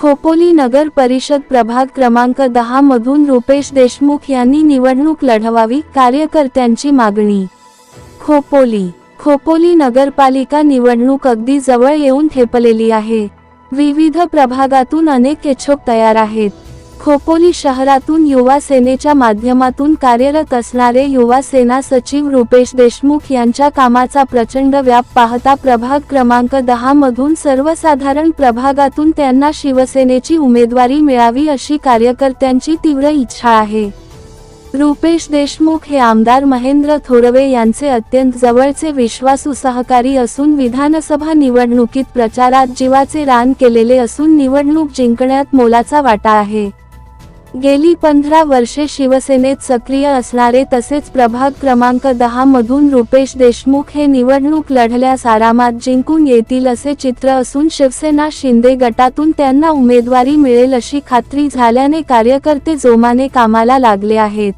खोपोली नगर परिषद प्रभाग क्रमांक दहा मधून रुपेश देशमुख यांनी निवडणूक लढवावी कार्यकर्त्यांची मागणी. खोपोली खोपोली नगरपालिका निवडणूक अगदी जवळ येऊन ठेपलेली आहे. विविध प्रभागातून अनेक इच्छुक तयार आहेत. खोपोली शहरातून युवा सेनेच्या माध्यमातून कार्यरत असणारे युवा सेना सचिव रुपेश देशमुख यांच्या कामाचा प्रचंड व्याप पाहता प्रभाग क्रमांक दहा मधून सर्वसाधारण प्रभागातून त्यांना शिवसेनेची उमेदवारी मिळावी अशी कार्यकर्त्यांची तीव्र इच्छा आहे. रुपेश देशमुख हे आमदार महेंद्र थोरवे यांचे अत्यंत जवळचे विश्वासू सहकारी असून विधानसभा निवडणुकीत प्रचारात जीवाचे रान केलेले असून निवडणूक जिंकण्यात मोलाचा वाटा आहे. गेली पंधरा वर्षे शिवसेनेत सक्रिय असणारे तसेच प्रभाग क्रमांक दहा मधून रुपेश देशमुख हे निवडणूक लढल्यास आरामात जिंकून येतील असे चित्र असून शिवसेना शिंदे गटातून त्यांना उमेदवारी मिळेल अशी खात्री झाल्याने कार्यकर्ते जोमाने कामाला लागले आहेत.